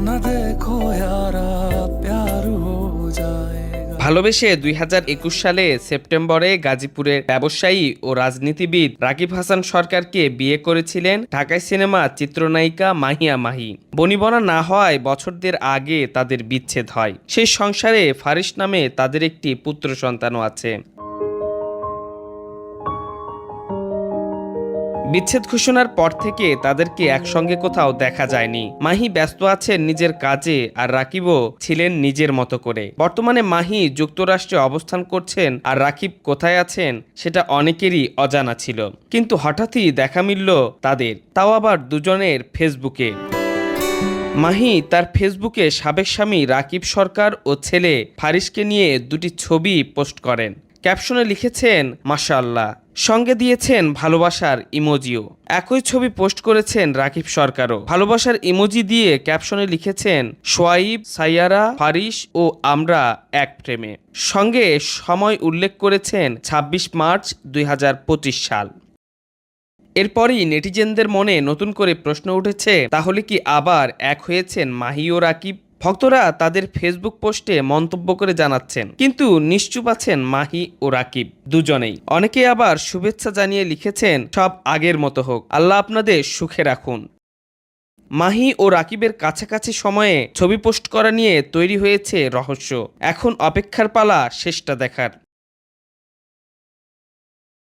न देखो यारा प्यार हो जाएगा ভালোবেসে দুই সালে সেপ্টেম্বরে গাজীপুরের ব্যবসায়ী ও রাজনীতিবিদ রাকিব হাসান সরকারকে বিয়ে করেছিলেন ঢাকায় সিনেমা চিত্রনায়িকা মাহিয়া মাহি বনিবনা না হওয়ায় বছরদের আগে তাদের বিচ্ছেদ হয় সেই সংসারে ফারিস নামে তাদের একটি পুত্র সন্তানও আছে বিচ্ছেদ ঘোষণার পর থেকে তাদেরকে একসঙ্গে কোথাও দেখা যায়নি। মাহি ব্যস্ত আছেন নিজের কাজে আর রাকিবও ছিলেন নিজের মতো করে। বর্তমানে মাহি যুক্তরাষ্ট্রে অবস্থান করছেন আর রাকিব কোথায় আছেন সেটা অনেকেরই অজানা ছিল। কিন্তু হঠাৎই দেখা মিলল তাদের। তাও আবার দুজনের ফেসবুকে। মাহি তার ফেসবুকে সাবেক স্বামী রাকিব সরকার ও ছেলে ফারিসকে নিয়ে দুটি ছবি পোস্ট করেন। ক্যাপশনে লিখেছেন, মাশাআল্লাহ। সঙ্গে দিয়েছেন, ভালোবাসার ইমোজিও। একই ছবি পোস্ট করেছেন রাকিব সরকারও। ভালোবাসার ইমোজি দিয়ে ক্যাপশনে লিখেছেন, সোয়াইব, সাইয়ারা ফারিস ও আমরা এক প্রেমে। সঙ্গে সময় উল্লেখ করেছেন ২৬ মার্চ দুই হাজার পঁচিশ সাল। এরপরই নেটিজেনদের মনে নতুন করে প্রশ্ন উঠেছে, তাহলে কি আবার এক হয়েছেন মাহি ও রাকিব? ভক্তরা তাদের ফেসবুক পোস্টে মন্তব্য করে জানাচ্ছেন, কিন্তু নিশ্চুপ আছেন মাহি ও রাকিব দুজনেই। অনেকে আবার শুভেচ্ছা জানিয়ে লিখেছেন, সব আগের মতো হোক। আল্লাহ আপনাদের সুখে রাখুন। মাহি ও রাকিবের কাছাকাছি সময়ে ছবি পোস্ট করা নিয়ে তৈরি হয়েছে রহস্য। এখন অপেক্ষার পালা শেষটা দেখার।